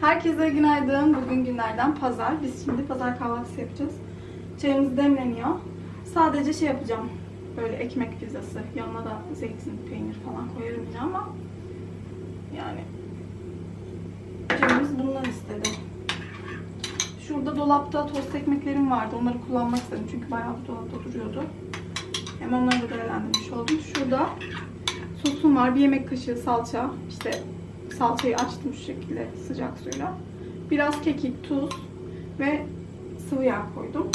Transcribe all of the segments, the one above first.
Herkese günaydın. Bugün günlerden pazar. Biz şimdi pazar kahvaltısı yapacağız. Çayımız demleniyor. Sadece şey yapacağım. Böyle ekmek pizzası. Yanına da zeytin, peynir falan koyarım yine ama yani Cemimiz bundan istedi. Şurada dolapta tost ekmeklerim vardı. Onları kullanmak istedim çünkü bayağı bir dolapta duruyordu. Hem onları da değerlendirmiş oldum. Şurada sosum var. Bir yemek kaşığı salça. İşte salçayı açtım şu şekilde sıcak suyla. Biraz kekik, tuz ve sıvı yağ koydum.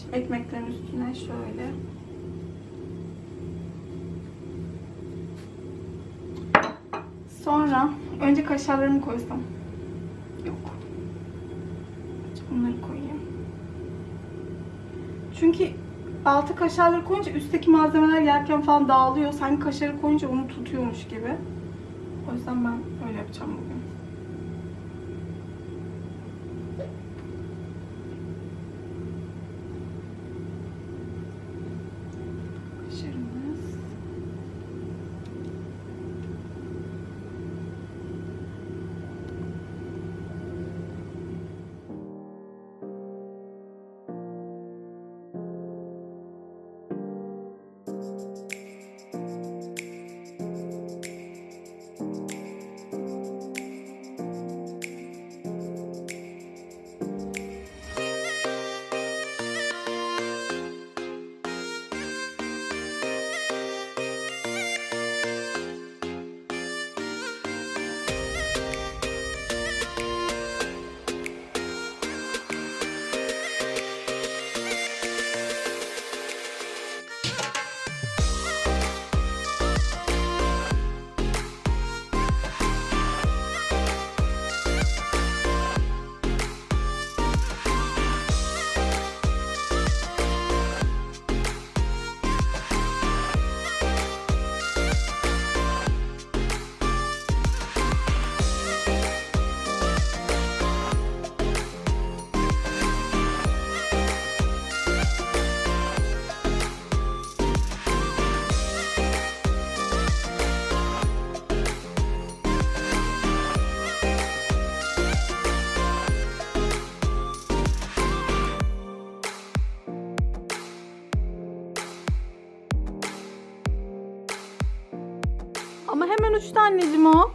Şimdi ekmeklerin üstüne şöyle Sonra önce kaşarlarımı koysam. Yok. Bunları koyayım. Çünkü altı kaşarları koyunca üstteki malzemeler yerken falan dağılıyor. Sanki kaşarı koyunca onu tutuyormuş gibi. O yüzden ben öyle yapacağım bugün. Ama hemen uçtu anneciğim o.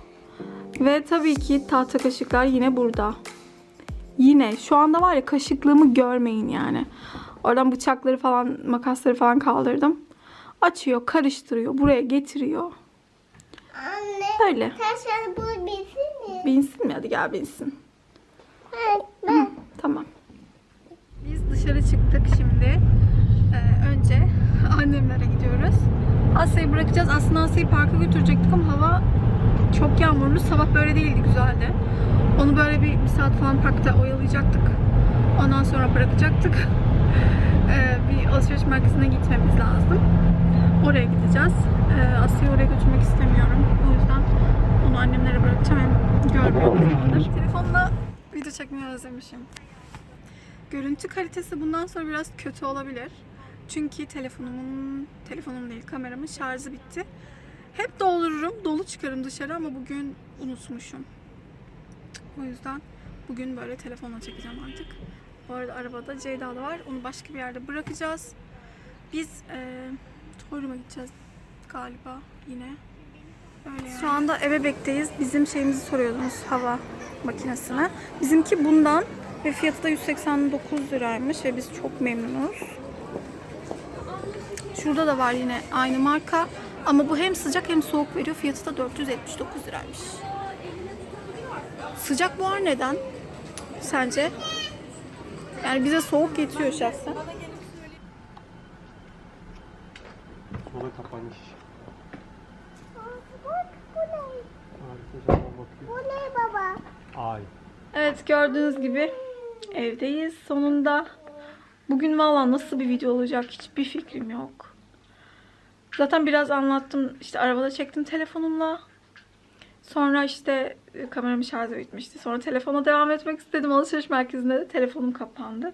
Ve tabii ki tahta kaşıklar yine burada. Yine şu anda var ya kaşıklığımı görmeyin yani. Oradan bıçakları falan makasları falan kaldırdım. Açıyor, karıştırıyor, buraya getiriyor. Anne. Öyle. Taşlar bu bizim mi? Binsin mi? Hadi gel binsin. Evet, ben. Tamam. Biz dışarı çıktık şimdi. Ee, önce annemlere gidiyoruz. Asya'yı bırakacağız. Aslında Asya'yı parka götürecektik ama hava çok yağmurlu. Sabah böyle değildi, güzeldi. Onu böyle bir, bir saat falan parkta oyalayacaktık. Ondan sonra bırakacaktık. Ee, bir alışveriş merkezine gitmemiz lazım. Oraya gideceğiz. Ee, Asya'yı oraya götürmek istemiyorum. O yüzden onu annemlere bırakacağım. Hem görmüyorum. Telefonla video çekmeyi özlemişim. Görüntü kalitesi bundan sonra biraz kötü olabilir. Çünkü telefonumun, telefonum değil kameramın şarjı bitti. Hep doldururum, dolu çıkarım dışarı ama bugün unutmuşum. O yüzden bugün böyle telefonla çekeceğim artık. Bu arada arabada Ceyda da var. Onu başka bir yerde bırakacağız. Biz e, Torum'a gideceğiz galiba yine. Öyle yani. Şu anda eve bekteyiz. Bizim şeyimizi soruyordunuz hava makinesine. Bizimki bundan ve fiyatı da 189 liraymış ve biz çok memnunuz. Şurada da var yine aynı marka. Ama bu hem sıcak hem soğuk veriyor. Fiyatı da 479 liraymış. Sıcak buhar neden? Sence? Yani bize soğuk getiriyor şahsen. Sola bakıyor. Bu ne baba? Ay. Evet gördüğünüz gibi evdeyiz sonunda. Bugün valla nasıl bir video olacak hiçbir fikrim yok. Zaten biraz anlattım. İşte arabada çektim telefonumla. Sonra işte e, kameramın şarjı bitmişti. Sonra telefona devam etmek istedim. Alışveriş merkezinde de telefonum kapandı.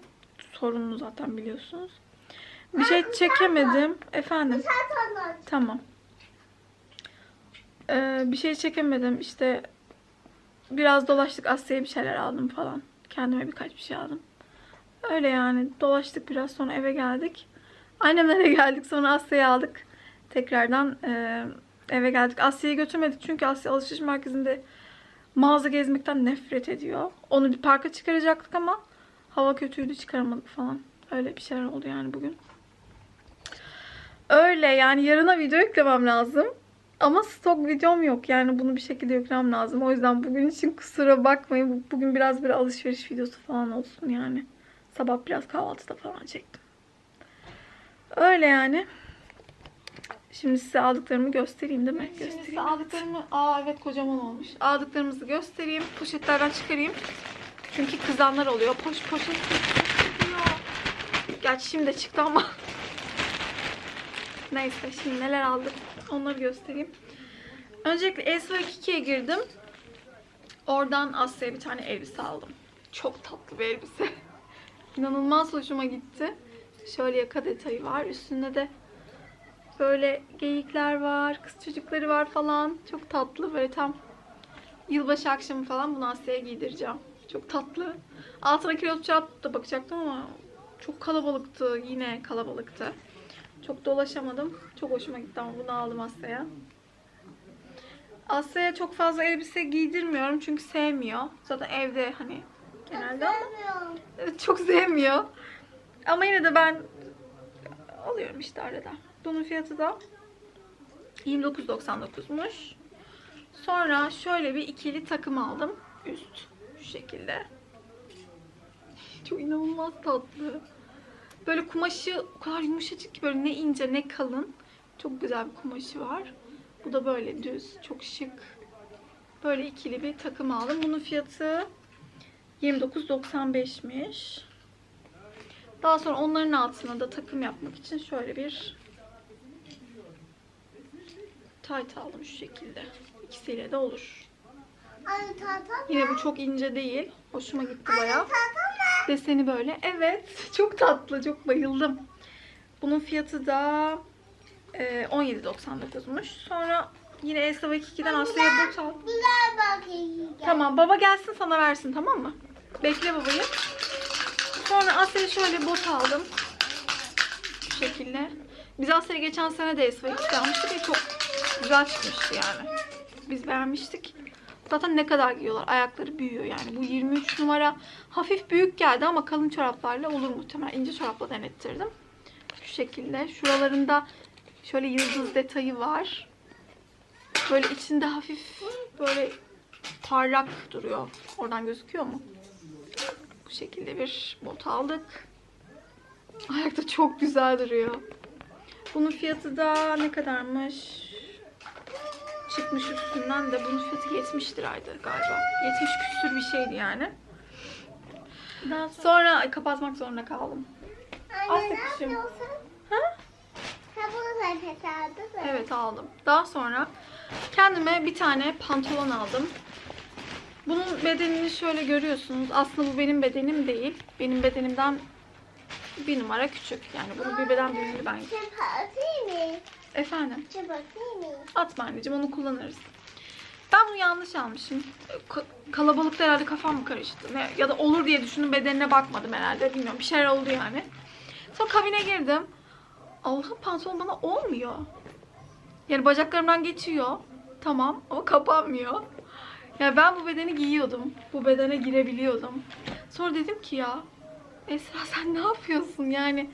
Sorunlu zaten biliyorsunuz. Bir şey çekemedim. Efendim. Tamam. Ee, bir şey çekemedim. İşte biraz dolaştık. Asya'ya bir şeyler aldım falan. Kendime birkaç bir şey aldım. Öyle yani dolaştık biraz sonra eve geldik. Annemlere geldik sonra Asya'yı aldık. Tekrardan e, eve geldik. Asya'yı götürmedik çünkü Asya alışveriş merkezinde mağaza gezmekten nefret ediyor. Onu bir parka çıkaracaktık ama hava kötüydü çıkaramadık falan. Öyle bir şeyler oldu yani bugün. Öyle yani yarına video yüklemem lazım. Ama stok videom yok. Yani bunu bir şekilde yüklemem lazım. O yüzden bugün için kusura bakmayın. Bu- Bugün biraz bir alışveriş videosu falan olsun yani. Sabah biraz kahvaltıda falan çektim. Öyle yani. Şimdi size aldıklarımı göstereyim değil mi? Şimdi size aldıklarımı... Aa evet kocaman olmuş. Aldıklarımızı göstereyim. Poşetlerden çıkarayım. Çünkü kızanlar oluyor. Poş poşet çıkıyor. Gerçi şimdi de çıktı ama. Neyse şimdi neler aldık onları göstereyim. Öncelikle Esra 2'ye girdim. Oradan Asya'ya bir tane elbise aldım. Çok tatlı bir elbise. İnanılmaz hoşuma gitti. Şöyle yaka detayı var. Üstünde de böyle geyikler var, kız çocukları var falan. Çok tatlı böyle tam yılbaşı akşamı falan bunu Asya'ya giydireceğim. Çok tatlı. Altına kilot çorap da bakacaktım ama çok kalabalıktı. Yine kalabalıktı. Çok dolaşamadım. Çok hoşuma gitti ama bunu aldım Asya'ya. Asya'ya çok fazla elbise giydirmiyorum çünkü sevmiyor. Zaten evde hani genelde ama. Evet, çok sevmiyor. Ama yine de ben alıyorum işte arada. Bunun fiyatı da 29.99'muş. Sonra şöyle bir ikili takım aldım. Üst şu şekilde. Çok inanılmaz tatlı. Böyle kumaşı o kadar yumuşacık ki böyle ne ince ne kalın. Çok güzel bir kumaşı var. Bu da böyle düz, çok şık. Böyle ikili bir takım aldım. Bunun fiyatı 29.95'miş. Daha sonra onların altına da takım yapmak için şöyle bir tayt aldım şu şekilde. İkisiyle de olur. Anne tahtam Yine bu çok ince değil. Hoşuma gitti bayağı. Deseni böyle. Evet. Çok tatlı. Çok bayıldım. Bunun fiyatı da e, 17.99'muş. Sonra yine Elsa 2'den Asya'ya bot aldım. Güzel bakayım. Tamam baba gelsin sana versin tamam mı? Bekle babayı. Sonra Asya'ya şöyle bot aldım. Şu şekilde. Biz Asya'ya geçen sene de SV2 almıştık ve çok güzel çıkmıştı yani. Biz beğenmiştik. Zaten ne kadar giyiyorlar. Ayakları büyüyor yani. Bu 23 numara hafif büyük geldi ama kalın çoraplarla olur muhtemelen. İnce çorapla denettirdim. Şu şekilde. Şuralarında şöyle yıldız detayı var. Böyle içinde hafif böyle parlak duruyor. Oradan gözüküyor mu? Bu şekilde bir bot aldık. Ayakta çok güzel duruyor. Bunun fiyatı da ne kadarmış? Çıkmış üstünden de bunun fiyatı 70 liraydı galiba. 70 küsür bir şeydi yani. Daha sonra ay, kapatmak zorunda kaldım. Anne ne yapıyorsun? Ha? Bunu? Evet aldım. Daha sonra kendime bir tane pantolon aldım. Bunun bedenini şöyle görüyorsunuz. Aslında bu benim bedenim değil. Benim bedenimden bir numara küçük. Yani bunun bir beden büyüğünü ben... Mı? Efendim? Mı? Atma anneciğim onu kullanırız. Ben bunu yanlış almışım. Ka- Kalabalıkta herhalde kafam mı karıştı? Ya da olur diye düşündüm bedenine bakmadım herhalde. Bilmiyorum bir şeyler oldu yani. Sonra kabine girdim. Allah'ım pantolon bana olmuyor. Yani bacaklarımdan geçiyor. Tamam ama kapanmıyor. Ya ben bu bedeni giyiyordum. Bu bedene girebiliyordum. Sonra dedim ki ya Esra sen ne yapıyorsun yani?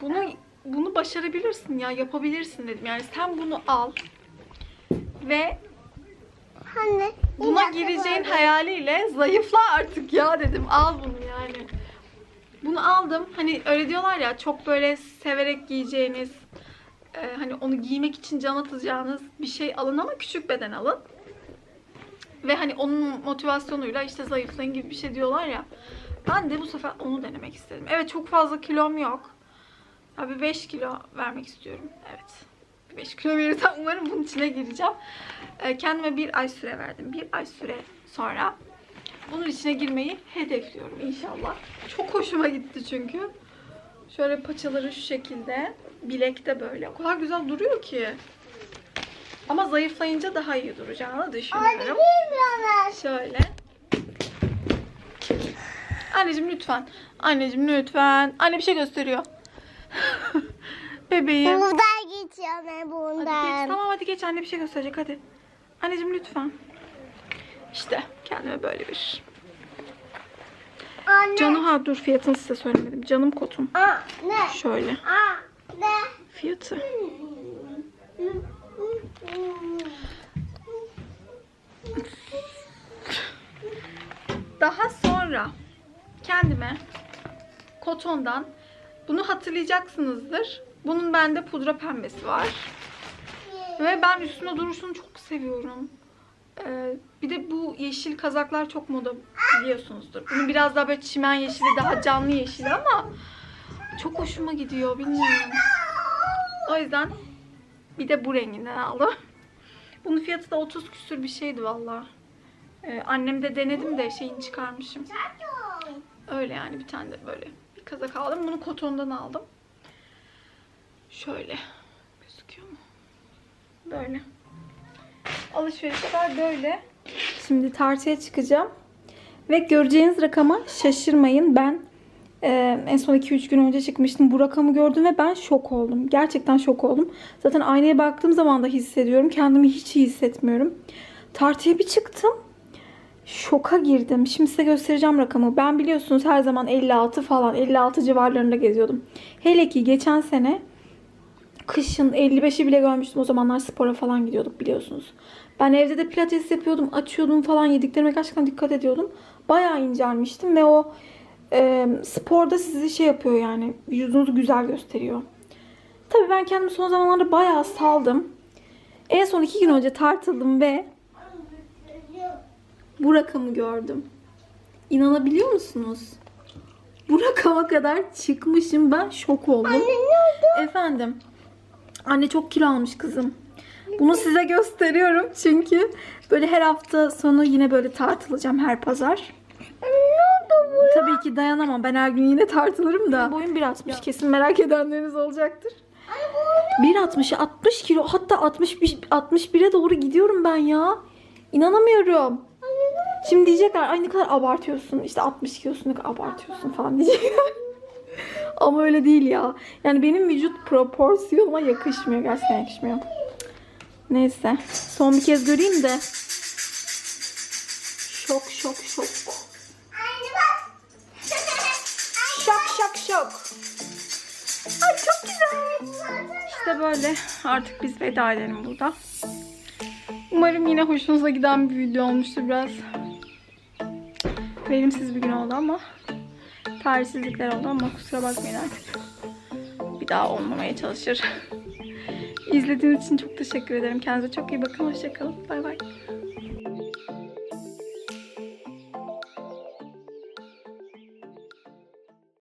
Bunu bunu başarabilirsin ya yapabilirsin dedim. Yani sen bunu al ve Anne. buna gireceğin hayaliyle zayıfla artık ya dedim. Al bunu yani. Bunu aldım. Hani öyle diyorlar ya çok böyle severek giyeceğiniz e, hani onu giymek için can atacağınız bir şey alın ama küçük beden alın. Ve hani onun motivasyonuyla işte zayıflayın gibi bir şey diyorlar ya. Ben de bu sefer onu denemek istedim. Evet çok fazla kilom yok. Ya bir 5 kilo vermek istiyorum. Evet. Bir 5 kilo verirsem umarım bunun içine gireceğim. Ee, kendime bir ay süre verdim. Bir ay süre sonra bunun içine girmeyi hedefliyorum inşallah. Çok hoşuma gitti çünkü. Şöyle paçaları şu şekilde. Bilekte böyle. O kadar güzel duruyor ki. Ama zayıflayınca daha iyi duracağını düşünüyorum. Şöyle. Anneciğim lütfen. Anneciğim lütfen. Anne bir şey gösteriyor. Bebeğim. Buradan geçiyor ben Hadi geç. bundan. Tamam hadi geç anne bir şey gösterecek hadi. Anneciğim lütfen. İşte kendime böyle bir. Anne. Canı ha dur fiyatını size söylemedim. Canım kotum. Anne. Şöyle Anne. fiyatı. Daha sonra kendime kotondan bunu hatırlayacaksınızdır. Bunun bende pudra pembesi var. Ve ben üstüne duruşunu çok seviyorum. Ee, bir de bu yeşil kazaklar çok moda biliyorsunuzdur. Bunun biraz daha böyle çimen yeşili, daha canlı yeşili ama çok hoşuma gidiyor bilmiyorum. O yüzden bir de bu renginden aldım. Bunun fiyatı da 30 küsür bir şeydi valla. Ee, annem de denedim de şeyini çıkarmışım. Öyle yani bir tane de böyle kazak aldım. Bunu kotondan aldım. Şöyle. Gözüküyor mu? Böyle. Alışverişler böyle. Şimdi tartıya çıkacağım. Ve göreceğiniz rakama şaşırmayın. Ben e, en son 2-3 gün önce çıkmıştım. Bu rakamı gördüm ve ben şok oldum. Gerçekten şok oldum. Zaten aynaya baktığım zaman da hissediyorum. Kendimi hiç iyi hissetmiyorum. Tartıya bir çıktım. Şoka girdim. Şimdi size göstereceğim rakamı. Ben biliyorsunuz her zaman 56 falan 56 civarlarında geziyordum. Hele ki geçen sene kışın 55'i bile görmüştüm. O zamanlar spora falan gidiyorduk biliyorsunuz. Ben evde de pilates yapıyordum, açıyordum falan. Yediklerime gerçekten dikkat ediyordum. Bayağı incelmiştim ve o e, sporda sizi şey yapıyor yani. Vücudunuzu güzel gösteriyor. Tabii ben kendimi son zamanlarda bayağı saldım. En son iki gün önce tartıldım ve bu rakamı gördüm. İnanabiliyor musunuz? Bu rakama kadar çıkmışım. Ben şok oldum. Efendim. Anne çok kilo almış kızım. Bunu size gösteriyorum çünkü böyle her hafta sonu yine böyle tartılacağım her pazar. Tabii ki dayanamam. Ben her gün yine tartılırım da. Boyum 1.60 kesin merak edenleriniz olacaktır. 1.60 60 kilo hatta 61 61'e doğru gidiyorum ben ya. İnanamıyorum. Şimdi diyecekler ay ne kadar abartıyorsun. İşte 60 kilosun ne kadar abartıyorsun falan diyecekler. Ama öyle değil ya. Yani benim vücut proporsiyonuma yakışmıyor. Gerçekten yakışmıyor. Neyse. Son bir kez göreyim de. Şok şok şok. Şok şok şok. Ay çok güzel. İşte böyle. Artık biz veda edelim burada. Umarım yine hoşunuza giden bir video olmuştur biraz. Verimsiz bir gün oldu ama tarihsizlikler oldu ama kusura bakmayın artık. Bir daha olmamaya çalışır. İzlediğiniz için çok teşekkür ederim. Kendinize çok iyi bakın. Hoşçakalın. Bay bay.